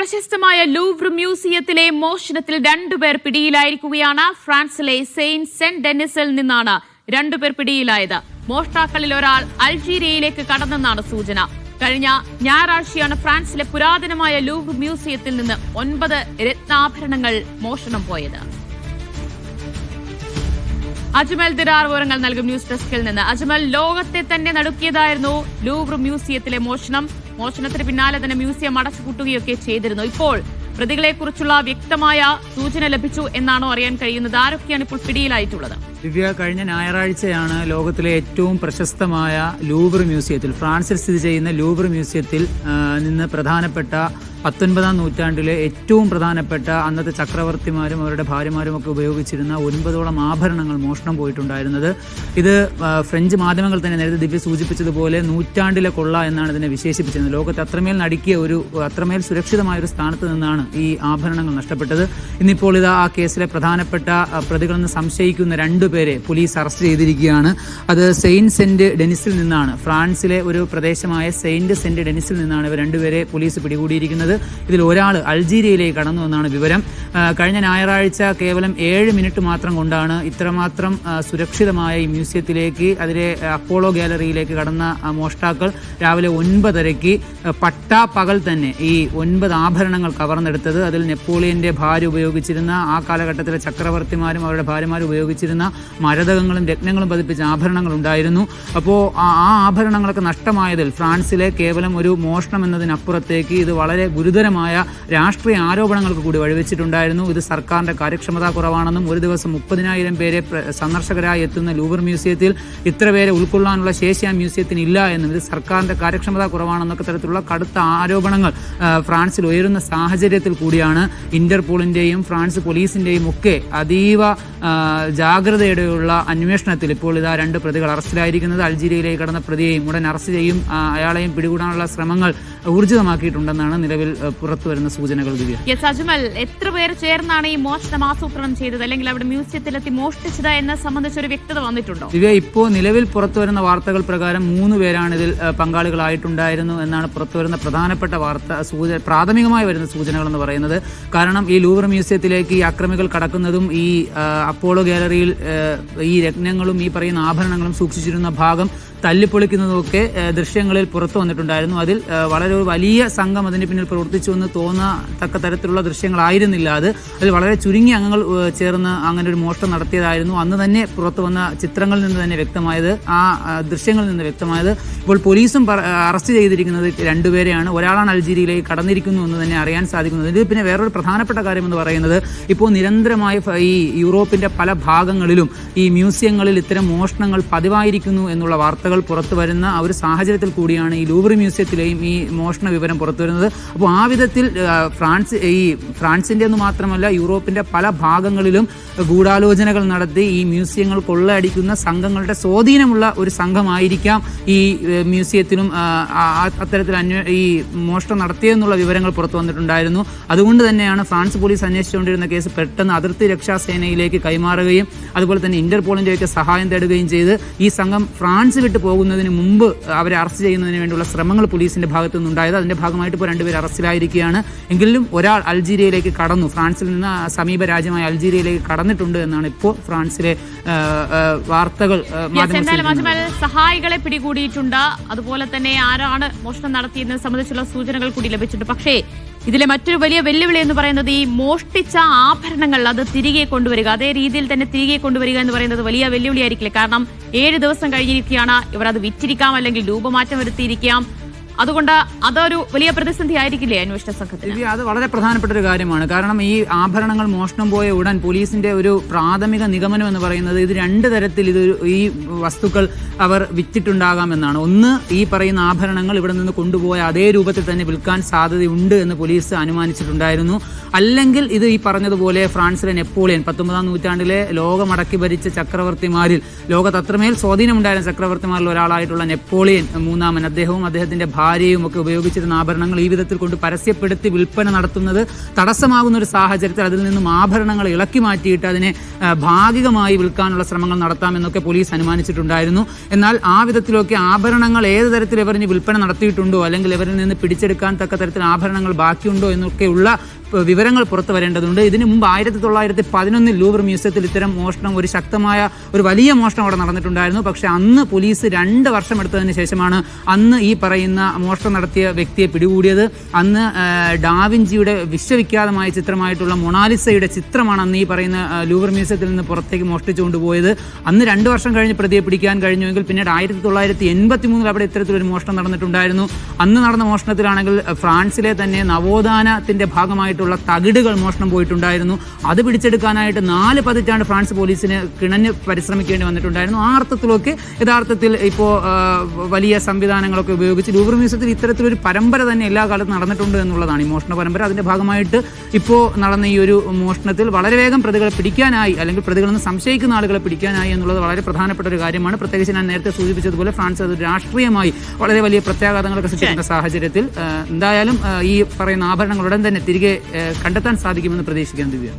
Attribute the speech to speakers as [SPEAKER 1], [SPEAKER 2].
[SPEAKER 1] പ്രശസ്തമായ ലൂവ്ർ മ്യൂസിയത്തിലെ മോഷണത്തിൽ രണ്ടുപേർ പിടിയിലായിരിക്കുകയാണ്. ഫ്രാൻസിലെ സെയിന്റ് സെന്റ് ഡെന്നിസിൽ നിന്നാണ് രണ്ടുപേർ പിടിയിലായത്. മോഷ്ടാക്കളിൽ ഒരാൾ അൾജീരിയയിലേക്ക് കടന്നെന്നാണ് സൂചന. കഴിഞ്ഞ ഞായറാഴ്ചയാണ് ഫ്രാൻസിലെ പുരാതനമായ ലൂവ്ർ മ്യൂസിയത്തിൽ നിന്ന് ഒൻപത് രത്നാഭരണങ്ങൾ മോഷണം പോയത്. അജ്മൽ ദിരാർ വിവരങ്ങൾ നൽകും ന്യൂസ് ഡെസ്കിൽ നിന്ന്. അജ്മൽ ലോകത്തെ തന്നെ നടുക്കിയതായിരുന്നു ലൂവ്ർ മ്യൂസിയത്തിലെ മോഷണം. മോഷണത്തിന് പിന്നാലെ തന്നെ മ്യൂസിയം അടച്ചുപൂട്ടുകയൊക്കെ ചെയ്തിരുന്നു. ഇപ്പോൾ പ്രതികളെക്കുറിച്ചുള്ള വ്യക്തമായ സൂചന ലഭിച്ചു എന്നാണോ അറിയാൻ കഴിയുന്നത്? ആരൊക്കെയാണ് ഇപ്പോൾ പിടിയിലായിട്ടുള്ളത്?
[SPEAKER 2] ദിവ്യ കഴിഞ്ഞ ഞായറാഴ്ചയാണ് ലോകത്തിലെ ഏറ്റവും പ്രശസ്തമായ ലൂവർ മ്യൂസിയത്തിൽ ഫ്രാൻസിൽ സ്ഥിതി ചെയ്യുന്ന ലൂവർ മ്യൂസിയത്തിൽ നിന്ന് പ്രധാനപ്പെട്ട പത്തൊൻപതാം നൂറ്റാണ്ടിലെ ഏറ്റവും പ്രധാനപ്പെട്ട അന്നത്തെ ചക്രവർത്തിമാരും അവരുടെ ഭാര്യമാരും ഒക്കെ ഉപയോഗിച്ചിരുന്ന ഒൻപതോളം ആഭരണങ്ങൾ മോഷണം പോയിട്ടുണ്ടായിരുന്നത്. ഇത് ഫ്രഞ്ച് മാധ്യമങ്ങൾ തന്നെ നേരത്തെ ദിവ്യ സൂചിപ്പിച്ചതുപോലെ നൂറ്റാണ്ടിലെ കൊള്ള എന്നാണ് ഇതിനെ വിശേഷിപ്പിച്ചിരുന്നത്. ലോകത്ത് അത്രമേൽ നടുക്കിയ ഒരു അത്രമേൽ സുരക്ഷിതമായ ഒരു സ്ഥാനത്ത് നിന്നാണ് ഈ ആഭരണങ്ങൾ നഷ്ടപ്പെട്ടത്. ഇന്നിപ്പോൾ ഇത് ആ കേസിലെ പ്രധാനപ്പെട്ട പ്രതികളെന്ന് സംശയിക്കുന്ന രണ്ടുപേരെ പോലീസ് അറസ്റ്റ് ചെയ്തിരിക്കുകയാണ്. അത് സെയിന്റ് സെന്റ് ഡെനിസിൽ നിന്നാണ്. ഫ്രാൻസിലെ ഒരു പ്രദേശമായ സെയിന്റ് സെന്റ് ഡെനിസിൽ നിന്നാണ് ഇവർ രണ്ടുപേരെ പോലീസ് പിടികൂടിയിരിക്കുന്നത്. ഇതിൽ ഒരാൾ അൾജീരിയയിലേക്ക് കടന്നു എന്നാണ് വിവരം. കഴിഞ്ഞ ഞായറാഴ്ച കേവലം ഏഴ് മിനിറ്റ് മാത്രം കൊണ്ടാണ് ഇത്രമാത്രം സുരക്ഷിതമായ ഈ മ്യൂസിയത്തിലേക്ക് അതിലെ അപ്പോളോ ഗാലറിയിലേക്ക് കടന്ന മോഷ്ടാക്കൾ രാവിലെ ഒൻപതരയ്ക്ക് പട്ടാ പകൽ തന്നെ ഈ ഒൻപത് ആഭരണങ്ങൾ കവർന്നെടുത്തത്. അതിൽ നെപ്പോളിയന്റെ ഭാര്യ ഉപയോഗിച്ചിരുന്ന ആ കാലഘട്ടത്തിലെ ചക്രവർത്തിമാരും അവരുടെ ഭാര്യമാരും ഉപയോഗിച്ചിരുന്ന മരതകങ്ങളും രത്നങ്ങളും പതിപ്പിച്ച ആഭരണങ്ങൾ ഉണ്ടായിരുന്നു അപ്പോൾ ആ ആഭരണങ്ങളൊക്കെ നഷ്ടമായതിൽ ഫ്രാൻസിലെ കേവലം ഒരു മോഷണം എന്നതിനപ്പുറത്തേക്ക് ഇത് വളരെ ഗുരുതരമായ രാഷ്ട്രീയ ആരോപണങ്ങൾക്ക് കൂടി വഴിവെച്ചിട്ടുണ്ടായിരുന്നു. ഇത് സർക്കാരിന്റെ കാര്യക്ഷമതാ കുറവാണെന്നും ഒരു ദിവസം മുപ്പതിനായിരം പേരെ സന്ദർശകരായി എത്തുന്ന ലൂവർ മ്യൂസിയത്തിൽ ഇത്ര പേരെ ഉൾക്കൊള്ളാനുള്ള ശേഷി ആ മ്യൂസിയത്തിന് ഇല്ല എന്നും ഇത് സർക്കാരിന്റെ കാര്യക്ഷമതാ കുറവാണെന്നൊക്കെ തരത്തിലുള്ള കടുത്ത ആരോപണങ്ങൾ ഫ്രാൻസിൽ ഉയരുന്ന സാഹചര്യത്തിൽ കൂടിയാണ് ഇന്റർപോളിന്റെയും ഫ്രാൻസ് പോലീസിന്റെയും ഒക്കെ അതീവ ആ, ജാഗ്രതയോടെയുള്ള അന്വേഷണത്തിൽ ഇപ്പോൾ ഇതാ രണ്ട് പ്രതികൾ അറസ്റ്റിലായിരിക്കുന്നത്. അൾജീരിയയിലേക്ക് കടന്ന പ്രതിയെയും ഉടൻ അറസ്റ്റ് ചെയ്യും. അയാളെയും പിടികൂടാനുള്ള ശ്രമങ്ങൾ ഊർജിതമാക്കിയിട്ടുണ്ടെന്നാണ് നിലവിൽ പുറത്തുവരുന്ന സൂചനകൾ ദിവ്യ.
[SPEAKER 1] യെസ് അജ്മൽ എത്ര പേർ ചേർന്നാണ് ഈ മോഷണം ആസൂത്രണം ചെയ്തത്? അല്ലെങ്കിൽ അവിടെ മ്യൂസിയത്തിലെത്തി മോഷ്ടിച്ചത് എന്നെ സംബന്ധിച്ച് ഒരു വ്യക്തത വന്നിട്ടുണ്ടോ?
[SPEAKER 2] ദിവ്യ ഇപ്പോ നിലവിൽ പുറത്തുവരുന്ന വാർത്തകൾ പ്രകാരം മൂന്ന് പേരാണ് ഇതിൽ പങ്കാളികളായിട്ടുണ്ടായിരുന്നു എന്നാണ് പുറത്തുവരുന്ന പ്രധാനപ്പെട്ട വാർത്ത സൂചന പ്രാഥമികമായി വരുന്ന സൂചനകൾ എന്ന് പറയുന്നത്. കാരണം ഈ ലൂവർ മ്യൂസിയത്തിലേക്ക് ഈ അക്രമികൾ കടക്കുന്നതും ഈ അപ്പോളോ ഗാലറിയിൽ ഈ രത്നങ്ങളും ഈ പറയുന്ന ആഭരണങ്ങളും സൂക്ഷിച്ചിരുന്ന ഭാഗം തല്ലിപ്പൊളിക്കുന്നതുമൊക്കെ ആ, ദൃശ്യങ്ങളിൽ പുറത്തു വന്നിട്ടുണ്ടായിരുന്നു. അതിൽ വളരെ ഒരു വലിയ സംഘം അതിന് പിന്നിൽ പ്രവർത്തിച്ചു എന്ന് തോന്നത്തക്ക തരത്തിലുള്ള ദൃശ്യങ്ങളായിരുന്നില്ല അത്. അതിൽ വളരെ ചുരുങ്ങിയ അംഗങ്ങൾ ചേർന്ന് അങ്ങനെ ഒരു മോഷണം നടത്തിയതായിരുന്നു. അന്ന് തന്നെ പുറത്തു വന്ന ചിത്രങ്ങളിൽ നിന്ന് തന്നെ വ്യക്തമായത് ആ ദൃശ്യങ്ങളിൽ നിന്ന് വ്യക്തമായത്. ഇപ്പോൾ പോലീസും അറസ്റ്റ് ചെയ്തിരിക്കുന്നത് രണ്ടുപേരെയാണ്. ഒരാളാണ് അൾജീരിയയിലേക്ക് കടന്നിരിക്കുന്നു എന്ന് തന്നെ അറിയാൻ സാധിക്കുന്നത് ഇതിൽ പിന്നെ വേറൊരു പ്രധാനപ്പെട്ട കാര്യം എന്ന് പറയുന്നത് ഇപ്പോൾ നിരന്തരമായി ഈ യൂറോപ്പിന്റെ പല ഭാഗങ്ങളിലും ഈ മ്യൂസിയങ്ങളിൽ ഇത്തരം മോഷണങ്ങൾ പതിവായിരിക്കുന്നു എന്നുള്ള വാർത്തകൾ പുറത്തു വരുന്ന ആ ഒരു സാഹചര്യത്തിൽ കൂടിയാണ് ഈ ലൂവർ മ്യൂസിയത്തിലെയും ഈ മോഷണ വിവരം പുറത്തു വരുന്നത്. അപ്പോൾ ആ വിധത്തിൽ ഫ്രാൻസ് ഈ ഫ്രാൻസിന്റെ എന്ന് മാത്രമല്ല യൂറോപ്പിന്റെ പല ഭാഗങ്ങളിലും ഗൂഢാലോചനകൾ നടത്തി ഈ മ്യൂസിയങ്ങൾ കൊള്ളയടിക്കുന്ന സംഘങ്ങളുടെ സ്വാധീനമുള്ള ഒരു സംഘമായിരിക്കാം ഈ മ്യൂസിയത്തിനും അത്തരത്തിൽ അന്വേ ഈ മോഷണം നടത്തിയെന്നുള്ള വിവരങ്ങൾ പുറത്തു വന്നിട്ടുണ്ടായിരുന്നു. അതുകൊണ്ട് തന്നെയാണ് ഫ്രാൻസ് പോലീസ് അന്വേഷിച്ചുകൊണ്ടിരുന്ന കേസ് പെട്ടെന്ന് അതിർത്തി രക്ഷാസേനയിലേക്ക് കൈമാറുകയും അതുപോലെ തന്നെ ഇന്റർപോളിന്റെയൊക്കെ സഹായം തേടുകയും ചെയ്ത് ഈ സംഘം ഫ്രാൻസ് വിട്ടു പോകുന്നതിന് മുമ്പ് അവരെ അറസ്റ്റ് ചെയ്യുന്നതിന് വേണ്ടിയുള്ള ശ്രമങ്ങൾ പോലീസിന്റെ ഭാഗത്തു നിന്നുണ്ടായത് അതിന്റെ ഭാഗമായിട്ട് ഇപ്പോൾ രണ്ടുപേർ അറസ്റ്റിലായിരിക്കുകയാണ്. എങ്കിലും ഒരാൾ അൾജീരിയയിലേക്ക് കടന്നു. ഫ്രാൻസിൽ നിന്ന് സമീപ രാജ്യമായ അൾജീരിയയിലേക്ക് കടന്നിട്ടുണ്ട് എന്നാണ് ഇപ്പോൾ ഫ്രാൻസിലെ വാർത്തകൾ
[SPEAKER 1] സഹായികളെ പിടികൂടിയിട്ടുണ്ട്. അതുപോലെ തന്നെ ആരാണ് മോഷണം നടത്തിയതിനെ സംബന്ധിച്ചുള്ള സൂചനകൾ കൂടി ലഭിച്ചിട്ടുണ്ട്. പക്ഷേ ഇതിലെ മറ്റൊരു വലിയ വെല്ലുവിളി എന്ന് പറയുന്നത് ഈ മോഷ്ടിച്ച ആഭരണങ്ങൾ അത് തിരികെ കൊണ്ടുവരിക. അതേ രീതിയിൽ തന്നെ തിരികെ കൊണ്ടുവരിക എന്ന് പറയുന്നത് വലിയ വെല്ലുവിളിയായിരിക്കില്ല? കാരണം ഏഴ് ദിവസം കഴിഞ്ഞിരിക്കുകയാണ്. ഇവർ അത് വിറ്റിരിക്കാം അല്ലെങ്കിൽ രൂപമാറ്റം വരുത്തിയിരിക്കാം. അതുകൊണ്ട് അതൊരു വലിയ പ്രതിസന്ധി ആയിരിക്കില്ലേ അന്വേഷണ സംഘത്തിന്?
[SPEAKER 2] അത് വളരെ പ്രധാനപ്പെട്ട ഒരു കാര്യമാണ്. കാരണം ഈ ആഭരണങ്ങൾ മോഷണം പോയ ഉടൻ പോലീസിന്റെ ഒരു പ്രാഥമിക നിഗമനം എന്ന് പറയുന്നത് ഇത് രണ്ട് തരത്തിൽ ഇത് ഈ വസ്തുക്കൾ അവർ വിറ്റിട്ടുണ്ടാകാമെന്നാണ് ഒന്ന് ഈ പറയുന്ന ആഭരണങ്ങൾ ഇവിടെ നിന്ന് കൊണ്ടുപോയ അതേ രൂപത്തിൽ തന്നെ വിൽക്കാൻ സാധ്യതയുണ്ട് എന്ന് പോലീസ് അനുമാനിച്ചിട്ടുണ്ടായിരുന്നു. അല്ലെങ്കിൽ ഇത് ഈ പറഞ്ഞതുപോലെ ഫ്രാൻസിലെ നെപ്പോളിയൻ പത്തൊമ്പതാം നൂറ്റാണ്ടിലെ ലോകമടക്കി ഭരിച്ച ചക്രവർത്തിമാരിൽ ലോകത്ത് അത്രമേൽ സ്വാധീനമുണ്ടായിരുന്ന ചക്രവർത്തിമാരിൽ ഒരാളായിട്ടുള്ള നെപ്പോളിയൻ മൂന്നാമൻ. അദ്ദേഹവും അദ്ദേഹത്തിന്റെ ഭാര്യ ഭാര്യയും ഒക്കെ ഉപയോഗിച്ചിരുന്ന ആഭരണങ്ങൾ ഈ വിധത്തിൽ കൊണ്ട് പരസ്യപ്പെടുത്തി വിൽപ്പന നടത്തുന്നത് തടസ്സമാകുന്ന ഒരു സാഹചര്യത്തിൽ അതിൽ നിന്നും ആഭരണങ്ങൾ ഇളക്കി മാറ്റിയിട്ട് അതിനെ ഭാഗികമായി വിൽക്കാനുള്ള ശ്രമങ്ങൾ നടത്താമെന്നൊക്കെ പോലീസ് അനുമാനിച്ചിട്ടുണ്ടായിരുന്നു. എന്നാൽ ആ വിധത്തിലൊക്കെ ആഭരണങ്ങൾ ഏത് തരത്തിൽ ഇവരിന് വിൽപ്പന നടത്തിയിട്ടുണ്ടോ അല്ലെങ്കിൽ ഇവരിൽ നിന്ന് പിടിച്ചെടുക്കാൻ തക്ക തരത്തിൽ ആഭരണങ്ങൾ ബാക്കിയുണ്ടോ എന്നൊക്കെയുള്ള വിവരങ്ങൾ പുറത്തു വരേണ്ടതുണ്ട്. ഇതിനു മുമ്പ് ആയിരത്തി തൊള്ളായിരത്തി പതിനൊന്നിൽ ലൂവർ മ്യൂസിയത്തിൽ ഇത്തരം മോഷണം ഒരു ശക്തമായ ഒരു വലിയ മോഷണം അവിടെ നടന്നിട്ടുണ്ടായിരുന്നു. പക്ഷെ അന്ന് പോലീസ് രണ്ട് വർഷം എടുത്തതിന് ശേഷമാണ് അന്ന് ഈ പറയുന്ന മോഷണം നടത്തിയ വ്യക്തിയെ പിടികൂടിയത്. അന്ന് ഡാവിഞ്ചിയുടെ വിശ്വവിഖ്യാതമായ ചിത്രമായിട്ടുള്ള മൊണാലിസയുടെ ചിത്രമാണ് അന്ന് ഈ പറയുന്ന ലൂവർ മ്യൂസിയത്തിൽ നിന്ന് പുറത്തേക്ക് മോഷ്ടിച്ചുകൊണ്ട് പോയത് അന്ന് രണ്ട് വർഷം കഴിഞ്ഞ് പ്രതിയെ പിടിക്കാൻ കഴിഞ്ഞുവെങ്കിൽ പിന്നീട് ആയിരത്തി തൊള്ളായിരത്തി എൺപത്തി മൂന്നിൽ അവിടെ ഇത്തരത്തിലൊരു മോഷണം നടന്നിട്ടുണ്ടായിരുന്നു. അന്ന് നടന്ന മോഷണത്തിലാണെങ്കിൽ ഫ്രാൻസിലെ തന്നെ നവോത്ഥാനത്തിന്റെ ഭാഗമായിട്ടുള്ള തകിടുകൾ മോഷണം പോയിട്ടുണ്ടായിരുന്നു. അത് പിടിച്ചെടുക്കാനായിട്ട് നാല് പതിറ്റാണ്ട് ഫ്രാൻസ് പോലീസിന് കിണഞ്ഞ് പരിശ്രമിക്കേണ്ടി വന്നിട്ടുണ്ടായിരുന്നു. ആ അർത്ഥത്തിലൊക്കെ യഥാർത്ഥത്തിൽ ഇപ്പോൾ വലിയ സംവിധാനങ്ങളൊക്കെ ഉപയോഗിച്ച് ലൂവർ മ്യൂസിയത്തിൽ ഇത്തരത്തിലൊരു പരമ്പര തന്നെ എല്ലാ കാലത്തും നടന്നിട്ടുണ്ട് എന്നുള്ളതാണ് ഈ മോഷണ പരമ്പര. അതിന്റെ ഭാഗമായിട്ട് ഇപ്പോൾ നടന്ന ഈ ഒരു മോഷണത്തിൽ വളരെ വേഗം പ്രതികളെ പിടിക്കാനായി അല്ലെങ്കിൽ പ്രതികളെന്ന് സംശയിക്കുന്ന ആളുകളെ പിടിക്കാനായി എന്നുള്ളത് വളരെ പ്രധാനപ്പെട്ട ഒരു കാര്യമാണ്. പ്രത്യേകിച്ച് ഞാൻ നേരത്തെ സൂചിപ്പിച്ചതുപോലെ ഫ്രാൻസ് അത് രാഷ്ട്രീയമായി വളരെ വലിയ പ്രത്യാഘാതങ്ങളൊക്കെ സൃഷ്ടിക്കുന്ന സാഹചര്യത്തിൽ എന്തായാലും ഈ പറയുന്ന ആഭരണങ്ങൾ ഉടൻ തന്നെ തിരികെ കണ്ടെത്താൻ സാധിക്കുമെന്ന് പ്രതീക്ഷിക്കാൻ ദിവ്യ.